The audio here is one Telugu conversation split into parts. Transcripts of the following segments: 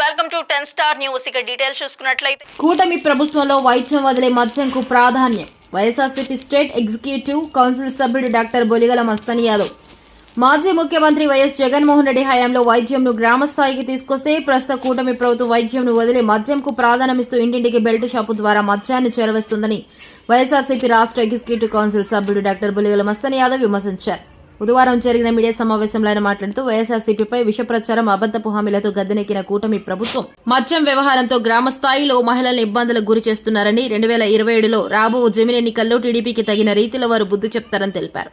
Welcome to ten star news. ఇక డీటెయిల్స్ చూసుకున్నట్లయితే కూటమి ప్రభుత్వంలో వైద్యం వదిలే మద్యంకు ప్రాధాన్యం. వైఎస్ఆర్సీపీ స్టేట్ ఎగ్జిక్యూటివ్ కౌన్సిల్ సభ్యుడు డాక్టర్ బొలిగల మస్తని యాదవ్ మాజీ ముఖ్యమంత్రి వైఎస్ జగన్మోహన్ రెడ్డి హయాంలో వైద్యంను గ్రామ స్థాయికి తీసుకొస్తే ప్రస్తుత కూటమి ప్రభుత్వం వైద్యంను వదిలే మద్యంకు ప్రాధాన్యమిస్తూ ఇంటింటికి బెల్ట్ షాపు ద్వారా మద్యాన్ని చేరవేస్తుందని వైఎస్ఆర్సీపీ రాష్ట్ర ఎగ్జిక్యూటివ్ కౌన్సిల్ సభ్యుడు డాక్టర్ బులిగల మస్తని యాదవ్ విమర్శించారు. బుధవారం జరిగిన మీడియా సమావేశంలో ఆయన మాట్లాడుతూ వైఎస్ఆర్సీపీపై విష ప్రచారం అబద్దపు హామీలతో గద్దెనెక్కిన కూటమి ప్రభుత్వం మద్యం వ్యవహారంతో గ్రామ స్థాయిలో మహిళలను ఇబ్బందులకు గురి చేస్తున్నారని రెండు వేల ఇరవై ఏడులో రాబో జమిని ఎన్నికల్లో టీడీపీకి తగిన రీతిలో వారు బుద్ధి చెప్తారని తెలిపారు.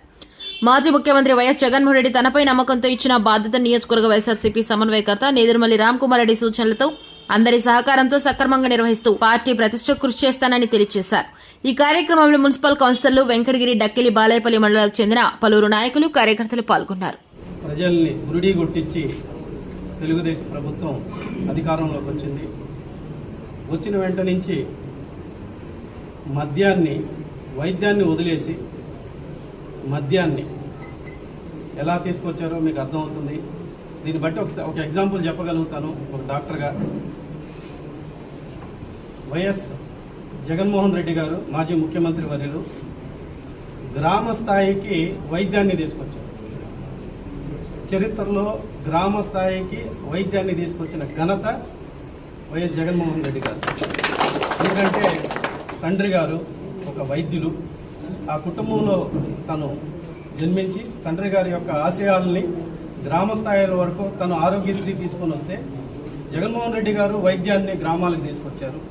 మాజీ ముఖ్యమంత్రి వైఎస్ జగన్మోహన్ రెడ్డి తనపై నమ్మకంతో ఇచ్చిన బాధ్యత నియోజకవర్గ వైఎస్ఆర్సీపీ సమన్వయకర్త నేదురుమల్లి రామ్కుమార్ రెడ్డి సూచనలతో అందరి సహకారంతో సక్రమంగా నిర్వహిస్తూ పార్టీ ప్రతిష్ట కృషి చేస్తానని తెలియజేశారు. ఈ కార్యక్రమంలో మున్సిపల్ కౌన్సిలర్లు వెంకటగిరి డక్కిలి బాలాయపల్లి మండలాలకు చెందిన పలువురు నాయకులు కార్యకర్తలు పాల్గొన్నారు. ప్రజల్ని గురిడి కొట్టించి తెలుగుదేశం ప్రభుత్వం అధికారంలోకి వచ్చింది. వచ్చిన వెంట నుంచి మద్యాన్ని వైద్యాన్ని వదిలేసి మద్యాన్ని ఎలా తీసుకొచ్చారో మీకు అర్థమవుతుంది. దీన్ని బట్టి ఒక ఒక ఎగ్జాంపుల్ చెప్పగలుగుతాను ఒక డాక్టర్గా వైఎస్ జగన్మోహన్ రెడ్డి గారు మాజీ ముఖ్యమంత్రి వర్యులు గ్రామ స్థాయికి వైద్యాన్ని తీసుకొచ్చారు. చరిత్రలో గ్రామ స్థాయికి వైద్యాన్ని తీసుకొచ్చిన ఘనత వైఎస్ జగన్మోహన్ రెడ్డి గారు. ఎందుకంటే తండ్రి గారు ఒక వైద్యులు. ఆ కుటుంబంలో తను జన్మించి తండ్రి గారి యొక్క ఆశయాలని గ్రామ స్థాయిల వరకు తను ఆరోగ్యశ్రీ తీసుకొని వస్తే జగన్మోహన్ రెడ్డి గారు వైద్యాన్ని గ్రామాలకు తీసుకొచ్చారు.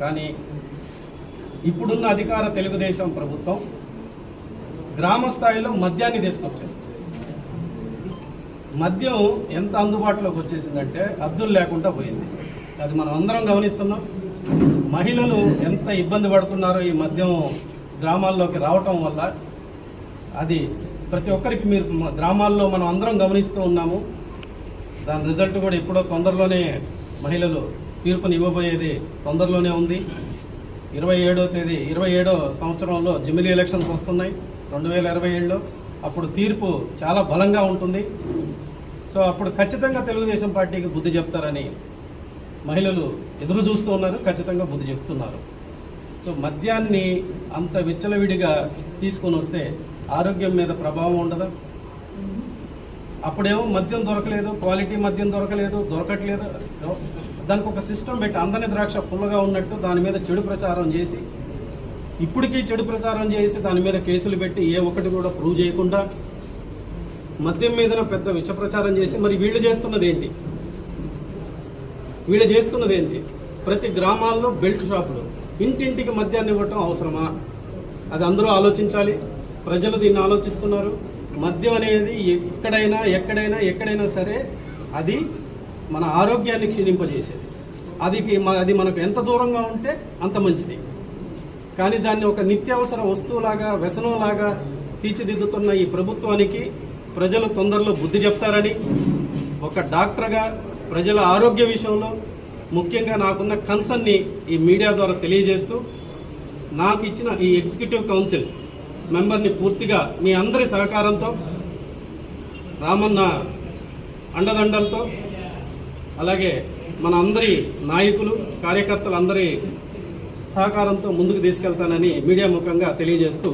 కానీ ఇప్పుడున్న అధికార తెలుగుదేశం ప్రభుత్వం గ్రామ స్థాయిలో మద్యాన్ని తీసుకొచ్చింది. మద్యం ఎంత అందుబాటులోకి వచ్చేసిందంటే అద్దులు లేకుండా పోయింది. అది మనం అందరం గమనిస్తున్నాం. మహిళలు ఎంత ఇబ్బంది పడుతున్నారో ఈ మద్యం గ్రామాల్లోకి రావటం వల్ల అది ప్రతి ఒక్కరికి మీరు గ్రామాల్లో మనం అందరం గమనిస్తూ ఉన్నాము. దాని రిజల్ట్ కూడా ఎప్పుడో తొందరలోనే మహిళలు తీర్పుని ఇవ్వబోయేది తొందరలోనే ఉంది. ఇరవై ఏడో తేదీ ఇరవై ఏడో సంవత్సరంలో జిమిలీ ఎలక్షన్స్ వస్తున్నాయి. రెండు వేల ఇరవై ఏడులో అప్పుడు తీర్పు చాలా బలంగా ఉంటుంది. సో అప్పుడు ఖచ్చితంగా తెలుగుదేశం పార్టీకి బుద్ధి చెప్తారని మహిళలు ఎదురు చూస్తూ ఉన్నారు ఖచ్చితంగా బుద్ధి చెప్తున్నారు. సో మద్యాన్ని అంత విచ్చలవిడిగా తీసుకొని వస్తే ఆరోగ్యం మీద ప్రభావం ఉండదా? అప్పుడేమో మద్యం దొరకలేదు క్వాలిటీ మద్యం దొరకలేదు దొరకట్లేదు? దానికి ఒక సిస్టమ్ పెట్టి అందని ద్రాక్ష పుల్లగా ఉన్నట్టు దాని మీద చెడు ప్రచారం చేసి ఇప్పటికీ చెడు ప్రచారం చేసి దాని మీద కేసులు పెట్టి ఏ ఒక్కటి కూడా ప్రూవ్ చేయకుండా మద్యం మీద పెద్ద విష ప్రచారం చేసి మరి వీళ్ళు చేస్తున్నది ఏంటి? వీళ్ళు చేస్తున్నది ఏంటి? ప్రతి గ్రామాల్లో బెల్ట్ షాపులు ఇంటింటికి మద్యాన్ని ఇవ్వటం అవసరమా? అది అందరూ ఆలోచించాలి. ప్రజలు దీన్ని ఆలోచిస్తున్నారు. మద్యం అనేది ఎక్కడైనా ఎక్కడైనా ఎక్కడైనా సరే అది మన ఆరోగ్యాన్ని క్షీణింపజేసేది. అది అది మనకు ఎంత దూరంగా ఉంటే అంత మంచిది. కానీ దాన్ని ఒక నిత్యావసర వస్తువులాగా వ్యసనంలాగా తీర్చిదిద్దుతున్న ఈ ప్రభుత్వానికి ప్రజలు తొందరలో బుద్ధి చెప్తారని ఒక డాక్టర్గా ప్రజల ఆరోగ్య విషయంలో ముఖ్యంగా నాకున్న కన్సర్న్ని ఈ మీడియా ద్వారా తెలియజేస్తూ నాకు ఇచ్చిన ఈ ఎగ్జిక్యూటివ్ కౌన్సిల్ మెంబర్ని పూర్తిగా మీ అందరి సహకారంతో రామన్న అండదండలతో అలాగే మన అందరి నాయకులు కార్యకర్తలు అందరి సహకారంతో ముందుకు తీసుకెళ్తానని మీడియా ముఖంగా తెలియజేస్తూ